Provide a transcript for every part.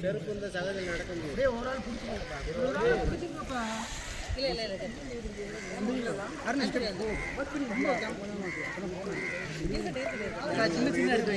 செருப்பு இந்த சகஜம் நடக்க முடியும் ஒரு ஆள் பிடிச்சிருக்கப்பா இல்லை இல்லை இல்லை சின்ன சின்ன இருக்கு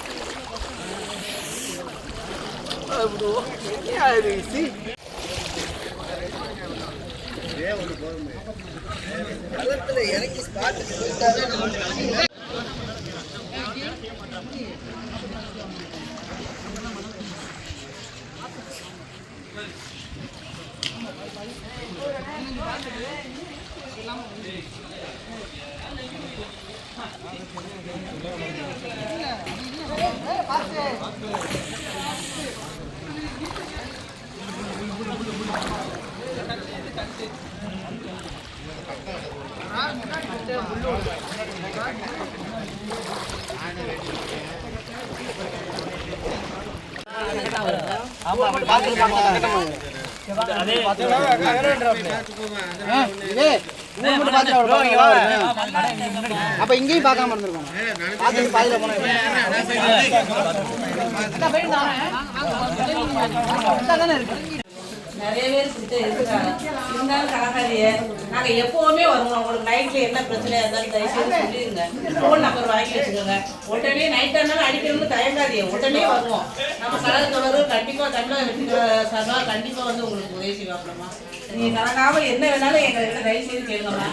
இறங்கி ஸ்பாட்டுக்கு போயிட்டாவே நம்ம அப்ப இங்கேயும் பார்க்காம இருந்திருக்கோம் பார்த்து பாதியில நிறைய பேர் கிட்ட இருக்காங்க. இருந்தாலும் கணக்காரியே நாங்க எப்பவுமே வருவோம். உங்களுக்கு நைட்ல என்ன பிரச்சனையா இருந்தாலும் தயவுசெய்து சொல்லிடுங்க ஃபோன் நம்பர் வாங்கி வச்சுக்கோங்க. உடனே நைட் ஆனாலும் அடிக்கணும்னு தயங்காதீங்க. உடனே வருவோம். நம்ம கலர் தொடர் கண்டிப்பா தமிழக வெற்றி சபா கண்டிப்பா வந்து உங்களுக்கு உதவி செய்வாங்களா நீங்க கலக்காம என்ன வேணாலும் எங்கள்கிட்ட கிட்ட தயவு செய்து கேளுங்கம்மா.